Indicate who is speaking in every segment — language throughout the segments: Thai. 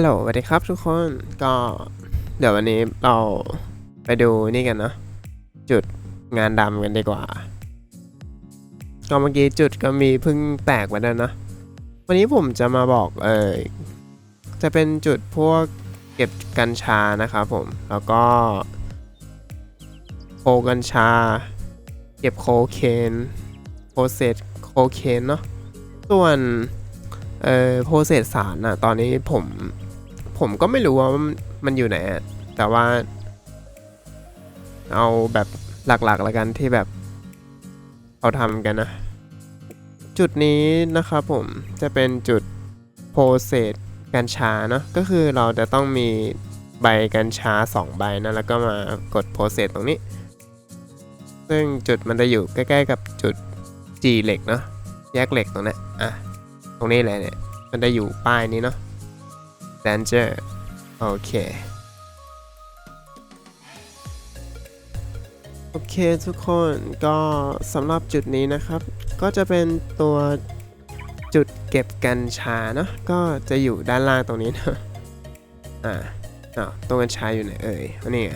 Speaker 1: ฮัลโหลสวัสดีครับทุกคนก็เดี๋ยววันนี้เราไปดูนี่กันเนาะจุดงานดำกันดีกว่า ก็เมื่อกี้จุดก็มีเพิ่งแตกมาแล้วนะ วันนี้ผมจะมาบอกเออจะเป็นจุดพวกเก็บกัญชานะครับผมแล้วก็โคกัญชา เก็บโคเคนโปรเซสโคเคนเนาะส่วนเอ่อโปรเซสสารอะตอนนี้ผม ผมก็ไม่รู้ว่ามันอยู่ไหนแต่ว่า เอาแบบหลักๆแล้วกันที่แบบเขาทำกันนะ จุดนี้นะครับผมจะเป็นจุดโปรเซสกัญชาเนาะก็คือเราจะต้องมีใบกัญชา 2 ใบนะแล้วก็มากดโปรเซสตรงนี้ ซึ่งจุดมันจะอยู่ใกล้ๆกับจุด G เหล็กเนาะแยกเหล็กตรงนี้อะตรงนี้เลยเนี่ยมันจะอยู่ป้ายนี้เนาะ danger โอเค โอเคทุกคนก็สำหรับจุดนี้นะครับ ก็จะเป็นตัวจุดเก็บกัญชาเนาะก็จะอยู่ด้านล่างตรงนี้นะอ่าอ่าตัวกัญชาอยู่ไหนเอ่ยอันนี้ไง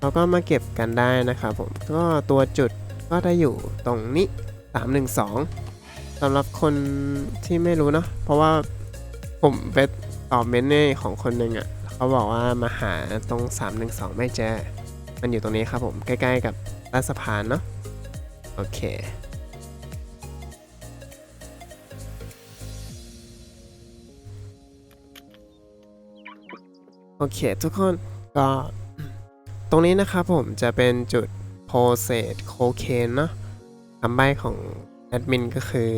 Speaker 1: เราก็มาเก็บกันได้นะครับผมก็ตัวจุดก็จะอยู่ตรงนี้ 312สำหรับคนที่ไม่รู้เนาะเพราะว่าผมไป ตอบเมนต์ในของคนหนึ่งอะ่ะเขาบอกว่ามาหาตรง 312 ไม่เจอมันอยู่ตรงนี้ครับผมใกล้ๆกับใต้สะพานเนาะโอเคโอเคทุกคนก็ตรงนี้นะครับผมจะเป็นจุดโพเซตโคเคนเนาะคำใบ้ของแอดมินก็คือ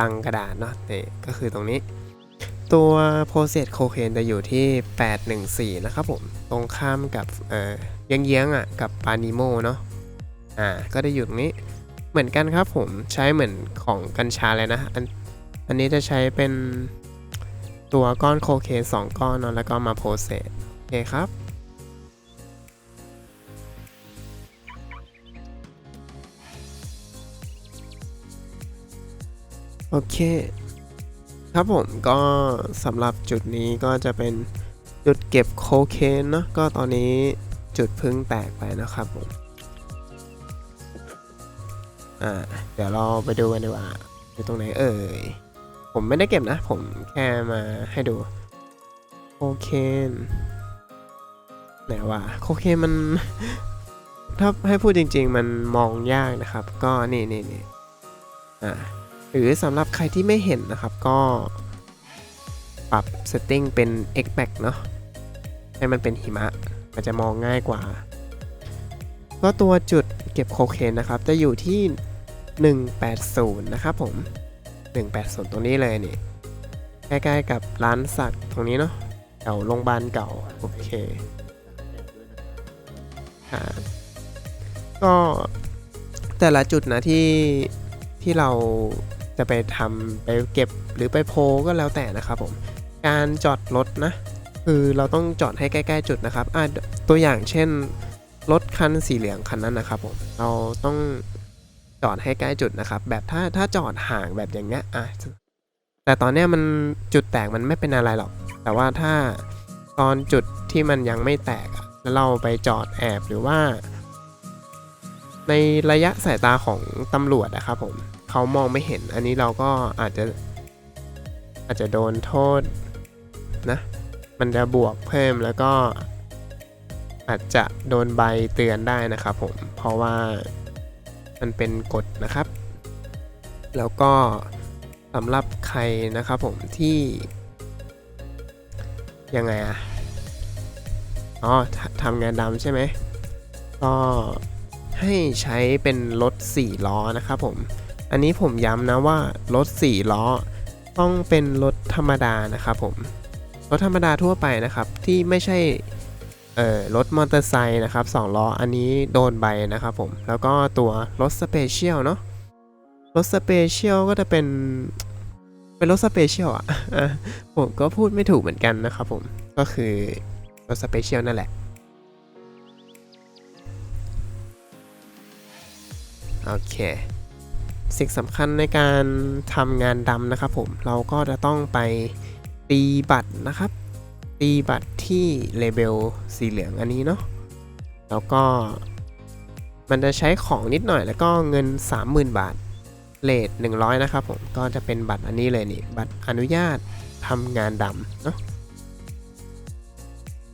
Speaker 1: ลังกระดาษเนาะแต่ก็คือตรงนี้ ตัวโปรเซสโคเคนจะอยู่ที่ 814 นะครับผม ตรงข้ามกับเอ่อเยื้องอะ กับปานิโมเนาะอ่า ก็ได้อยู่ตรงนี้เหมือนกันครับผมใช้เหมือนของกัญชาเลยนะ อันอันนี้จะใช้เป็นตัวก้อนโคเคน2 ก้อนเนาะแล้วก็มาโปรเซสโอเคครับโอเค ครับผมก็สำหรับจุดนี้ก็จะเป็นจุดเก็บโคเคนเนาะก็ตอนนี้จุดพึ่งแตกไปนะครับผมอ่าเดี๋ยวเราไปดูกันดีกว่าอยู่ตรงไหนเอ่ยผมไม่ได้เก็บนะ ผมแค่มาให้ดูโคเคนไหนวะโคเคนมันถ้าให้พูดจริง ๆ มันมองยากนะครับ ก็นี่นี่นี่อ่า หรือสำหรับใครที่ไม่เห็นนะครับก็ปรับ setting เป็น x back เนาะให้มันเป็นหิมะ มันจะมองง่ายกว่า ก็ตัวจุดเก็บโคเคนนะครับ จะอยู่ที่ 180 นะครับผม 180 ตรงนี้เลยนี่ใกล้ๆกับร้านสักตรงนี้เนาะแถวโรงพยาบาลเก่า โอเคก็แต่ละจุดนะที่ที่เรา จะไปทำไปเก็บหรือไปโพก็แล้วแต่นะครับผม การจอดรถนะ คือเราต้องจอดให้ใกล้ๆจุดนะครับตัวอย่างเช่นรถคันสีเหลืองคันนั้นนะครับผมเราต้องจอดให้ใกล้จุดนะครับ แบบถ้าถ้าจอดห่างแบบอย่างเงี้ยอะแต่ตอนเนี้ยมันจุดแตกมันไม่เป็นอะไรหรอก แต่ว่าถ้าตอนจุดที่มันยังไม่แตกแล้วเราไปจอดแอบหรือว่า ในระยะสายตาของตำรวจนะครับผม เขามองไม่เห็น อันนี้เราก็อาจจะอาจจะโดนโทษนะ มันจะบวกเพิ่มแล้วก็ อาจจะโดนใบเตือนได้นะครับผม เพราะว่ามันเป็นกฎนะครับ แล้วก็สำหรับใครนะครับผมที่ยังไงอะอ๋อททำงานดำใช่ไหม ก็ให้ใช้เป็นรถ4ล้อนะครับผม อันนี้ผมย้ำนะว่ารถ4ล้อ ต้องเป็นรถธรรมดานะครับผม รถธรรมดาทั่วไปนะครับ ที่ไม่ใช่เอ่อรถมอเตอร์ไซค์นะครับ2ล้ออันนี้โดนใบนะครับผม แล้วก็ตัวรถสเปเชียลเนาะรถสเปเชียลก็จะเป็นเป็นรถสเปเชียลอะอะผมก็พูดไม่ถูกเหมือนกันนะครับผม ก็คือรถสเปเชียลนั่นแหละ โอเค สิ่งสำคัญในการทำงานดำนะครับผมเราก็จะต้องไปตีบัตรนะครับ ตีบัตรที่เลเบลสีเหลืองอันนี้เนาะแล้วก็มันจะใช้ของนิดหน่อยแล้วก็เงิน 30,000 บาทเลท100 นะครับผมก็จะเป็นบัตรอันนี้เลยนี่บัตรอนุญาตทำงานดำเนาะ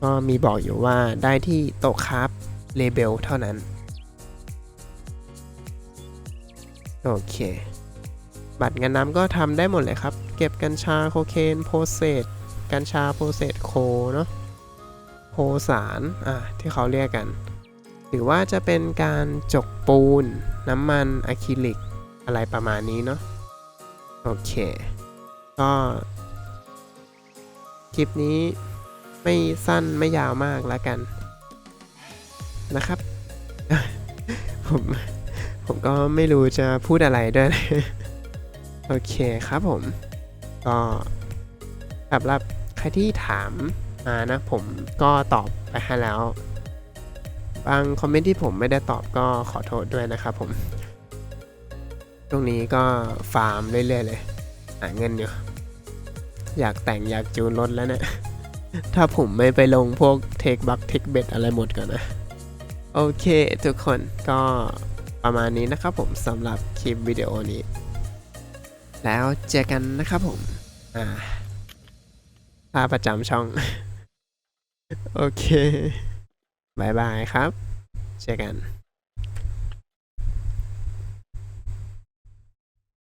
Speaker 1: ก็มีบอกอยู่ว่าได้ที่โต๊ะคราฟเลเบลเท่านั้น โอเค บัตรเงานดำก็ทำได้หมดเลยครับ เก็บกัญชาโคเคนโพเซตกัญชาโพเซตโคเนาะโพสารอะที่เขาเรียกกัน หรือว่าจะเป็นการจกปูน น้ำมันอะคริลิก อะไรประมาณนี้เนาะโอเค ก็คลิปนี้ไม่สั้นไม่ยาวมากแล้วกันนะครับ ผม ผมก็ไม่รู้จะพูดอะไรด้วย โอเคครับผม ก็สำหรับใครที่ถามมานะ ผมก็ตอบไปให้แล้ว บางคอมเมนต์ที่ผมไม่ได้ตอบก็ขอโทษด้วยนะครับผม ตรงนี้ก็ฟาร์มเรื่อยๆเลยหาเงินอยู่อยากแต่งอยากจูนรถแล้วเนะี่ยถ้าผมไม่ไปลงพวกเทคบักเทคเบ็ดอะไรหมดก่อนนะ โอเคทุกคนก็ ประมาณนี้นะครับผมสำหรับคลิปวิดีโอนี้ แล้วเจอกันนะครับผมอ่าภาประจำช่อง โอเคบายบายครับ เจอกัน